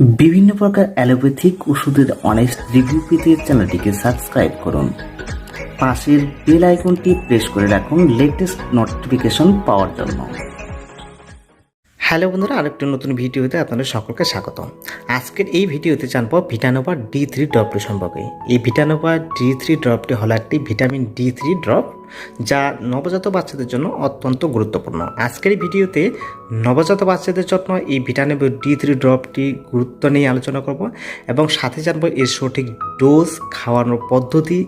বিভিন্ন প্রকার অ্যালোপ্যাথিক ওষুধের অনেক রিভিউ পেতে চ্যানেলটিকে সাবস্ক্রাইব করুন। পাশের বেল আইকনটি প্রেস করে রাখুন লেটেস্ট নোটিফিকেশন পাওয়ার জন্য। হ্যালো বন্ধুরা, আরেকটি নতুন ভিডিওতে আপনাদের সকলকে স্বাগত আজকের এই ভিডিওতে জানব ভিটানোভা ডি থ্রি ড্রপটি সম্পর্কে এই ভিটানোভা ডি থ্রি ড্রপটি হলো একটি ভিটামিন ডি থ্রি ড্রপ যা নবজাত বাচ্চাদের জন্য অত্যন্ত গুরুত্বপূর্ণ। আজকের এই ভিডিওতে নবজাত বাচ্চাদের জন্য এই ভিটামিন ডি থ্রি ড্রপটি গুরুত্ব নিয়ে আলোচনা করব এবং সাথে জানব এর সঠিক ডোজ খাওয়ানোর পদ্ধতি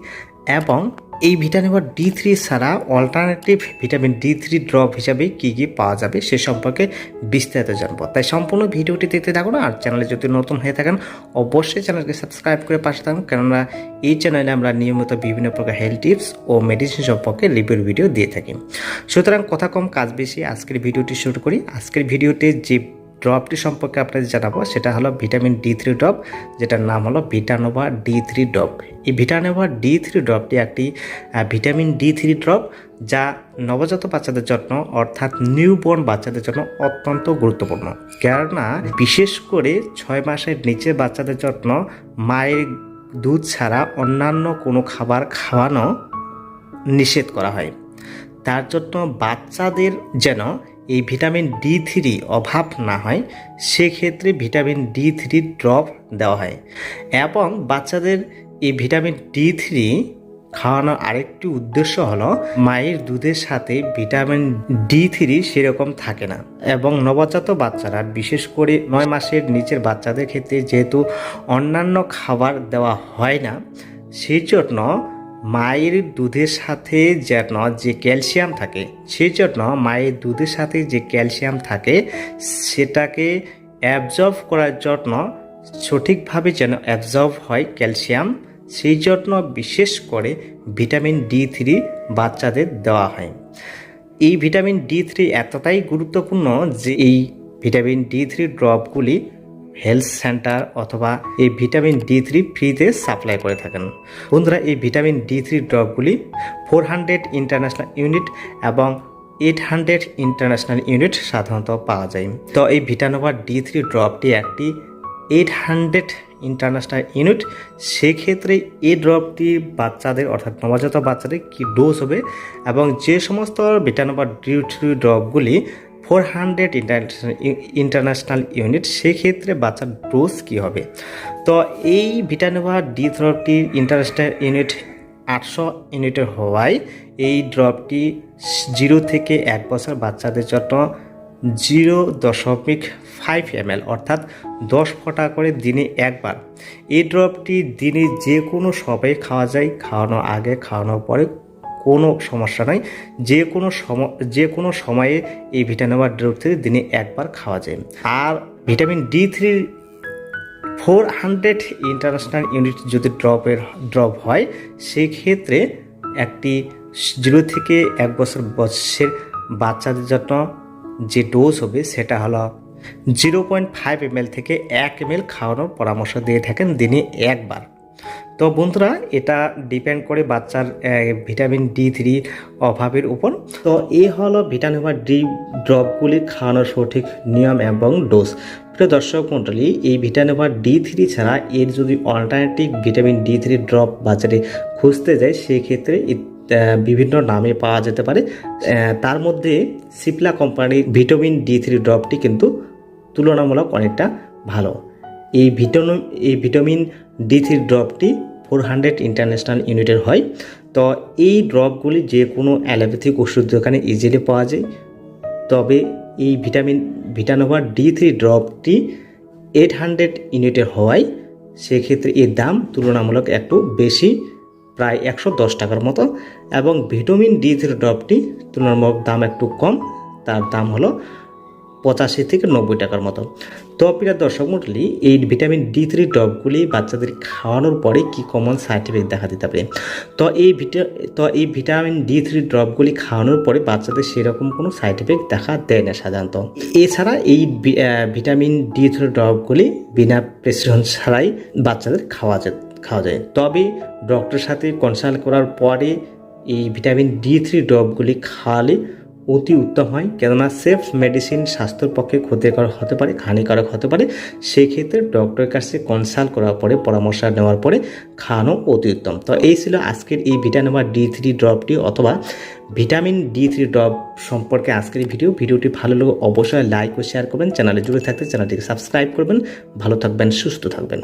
এবং এই ভিটামিন ডি থ্রি ছাড়া alternative vitamin D three drop হিসাবে কী কী পাওয়া যাবে সে সম্পর্কে বিস্তারিত জানব। তাই সম্পূর্ণ ভিডিওটি দেখতে থাকুন আর চ্যানেলে যদি নতুন হয়ে থাকেন, অবশ্যই চ্যানেলকে সাবস্ক্রাইব করে পাশে থাকুন। কেননা এই চ্যানেলে আমরা নিয়মিত বিভিন্ন প্রকার হেলথ টিপস ও মেডিসিন সম্পর্কে রিভিউ ভিডিও দিয়ে থাকি। সুতরাং কথা কম, কাজ বেশি। আজকের ভিডিওটি শুরু করি। আজকের ভিডিওতে যে ড্রপটি সম্পর্কে আপনাদের জানাব, সেটা হলো ভিটামিন ডি থ্রি ড্রপ, যেটার নাম হলো ভিটানোভা ডি থ্রি ড্রপ। এই ভিটানোভা ডি থ্রি ড্রপটি একটি ভিটামিন ডি থ্রি ড্রপ যা নবজাত বাচ্চাদের জন্য, অর্থাৎ নিউবর্ন বাচ্চাদের জন্য অত্যন্ত গুরুত্বপূর্ণ। কেননা, বিশেষ করে ছয় মাসের নিচে বাচ্চাদের জন্য মায়ের দুধ ছাড়া অন্যান্য কোনো খাবার খাওয়ানো নিষেধ করা হয়। তার জন্য বাচ্চাদের যেন এই ভিটামিন ডি থ্রি অভাব না হয়, সেক্ষেত্রে ভিটামিন ডি থ্রি ড্রপ দেওয়া হয়। এবং বাচ্চাদের এই ভিটামিন ডি থ্রি খাওয়ানোর আরেকটি উদ্দেশ্য হলো, মায়ের দুধের সাথে ভিটামিন ডি থ্রি সেরকম থাকে না। এবং নবজাত বাচ্চারা, বিশেষ করে নয় মাসের নিচের বাচ্চাদের ক্ষেত্রে যেহেতু অন্যান্য খাবার দেওয়া হয় না, সেই জন্য মায়ের দুধের সাথে যেন যে ক্যালসিয়াম থাকে, সেই জন্য মায়ের দুধের সাথে যে ক্যালসিয়াম থাকে, সেটাকে অ্যাবজর্ব করার জন্য সঠিকভাবে যেন অ্যাবজর্ব হয় ক্যালসিয়াম, সেই জন্য বিশেষ করে ভিটামিন ডি থ্রি বাচ্চাদের দেওয়া হয়। এই ভিটামিন ডি থ্রি এতটাই গুরুত্বপূর্ণ যে এই ভিটামিন ডি থ্রি ড্রপগুলি হেলথ সেন্টার অথবা এই ভিটামিন ডি থ্রি ফ্রিতে সাপ্লাই করে থাকেন। বন্ধুরা, এই ভিটামিন ডি থ্রি ড্রপগুলি ফোর হান্ড্রেড ইন্টারন্যাশনাল ইউনিট এবং এইট হান্ড্রেড ইন্টারন্যাশনাল ইউনিট সাধারণত পাওয়া যায়। তো এই ভিটানোভা ডি থ্রি ড্রপটি একটি এইট হান্ড্রেড ইন্টারন্যাশনাল ইউনিট সেক্ষেত্রে এই ড্রপটি বাচ্চাদের অর্থাৎ নবজাত বাচ্চাদের কি ডোজ হবে এবং যে সমস্ত ভিটানোভা ডি থ্রি ড্রপগুলি ফোর হান্ড্রেড ইন্টারন্যাশনাল ইউনিট, সেক্ষেত্রে বাচ্চার ডোজ কী হবে? তো এই ভিটানোভা ডি ড্রপটির ইন্টারন্যাশনাল ইউনিট আটশো ইউনিটের হওয়ায়, এই ড্রপটি জিরো থেকে এক বছর বাচ্চাদের জন্য জিরো দশমিক ফাইভ এম অর্থাৎ দশ ফোঁটা করে দিনে একবার। এই ড্রপটি দিনে যে কোনো সময়ে খাওয়া যায়, খাওয়ানোর আগে, খাওয়ানোর পরে কোনো সমস্যা নাই যে কোনো সম, যে কোনো সময়ে এই ভিটামিন ড্রপ থেকে দিনে একবার খাওয়া যায়। আর ভিটামিন ডি থ্রির ফোর হান্ড্রেড ইন্টারন্যাশনাল ইউনিট যদি ড্রপের ড্রপ হয় সেই ক্ষেত্রে একটি জিরো থেকে এক বছর বয়সের বাচ্চাদের জন্য যে ডোজ হবে, সেটা হলো জিরো পয়েন্ট ফাইভ এম থেকে এক এম খাওয়ানোর পরামর্শ দিয়ে থাকেন দিনে একবার। তো বন্ধুরা, এটা ডিপেন্ড করে বাচ্চার ভিটামিন ডি থ্রি অভাবের উপর। তো এই হলো ভিটামিন ডি ড্রপগুলি খাওয়ানোর সঠিক নিয়ম এবং ডোজ প্রিয় দর্শক মণ্ডলী, এই ভিটামিন ডি থ্রি ছাড়া এর যদি alternative vitamin D three drop বাজারে খুঁজতে যায়, সেক্ষেত্রে বিভিন্ন নামে পাওয়া যেতে পারে। তার মধ্যে সিপলা কোম্পানির ভিটামিন ডি থ্রি ড্রপটি কিন্তু তুলনামূলক অনেকটা ভালো। এই ভিটামিন এই ভিটামিন ডি থ্রি ড্রপটি ফোর হান্ড্রেড ইন্টারন্যাশনাল ইউনিটের হয়। তো এই ড্রপগুলি যে কোনো অ্যালোপ্যাথিক ওষুধ দোকানে ইজিলি পাওয়া যায়। তবে এই ভিটামিন ভিটানোভা ডি থ্রি ড্রপটি এইট হান্ড্রেড ইউনিটের হওয়ায় সেক্ষেত্রে এর দাম তুলনামূলক একটু বেশি, প্রায় একশো দশ টাকার মতো। এবং ভিটামিন ডি থ্রি ড্রপটি তুলনামূলক দাম একটু কম, তার দাম হলো পঁচাশি থেকে নব্বই টাকার মতো। তো প্রিয় দর্শক মন্ডলী এই ভিটামিন ডি থ্রি ড্রপগুলি বাচ্চাদের খাওয়ানোর পরে কি কমন সাইড এফেক্ট দেখা দিতে পারে তো এই ভিটা, তো এই ভিটামিন ডি থ্রি ড্রপগুলি খাওয়ানোর পরে বাচ্চাদের সেরকম কোনো সাইড এফেক্ট দেখা দেয় না সাধারণত। এছাড়া এই ভিটামিন ডি থ্রি ড্রপগুলি বিনা প্রেসক্রিপশন ছাড়াই বাচ্চাদের খাওয়া যায় খাওয়া যায়। তবে ডক্টরের সাথে কনসাল্ট করার পরে এই ভিটামিন ডি থ্রি ড্রপগুলি খাওয়ালে অতি উত্তম হয়। কেননা সেফ মেডিসিন স্বাস্থ্যের পক্ষে ক্ষতিকর হতে পারে, হানিকারক হতে পারে। সেই ক্ষেত্রে ডক্টরের কাছে কনসাল্ট করার পরে, পরামর্শ নেওয়ার পরে খাওয়ানো অতি উত্তম। তো এই ছিল আজকের এই ভিটামিন ডি থ্রি ড্রপটি অথবা ভিটামিন ডি থ্রি ড্রপ সম্পর্কে আজকের ভিডিও ভিডিওটি ভালো লাগলে অবশ্যই লাইক ও শেয়ার করবেন। চ্যানেলে জুড়ে থাকতে চ্যানেলটিকে সাবস্ক্রাইব করবেন। ভালো থাকবেন, সুস্থ থাকবেন।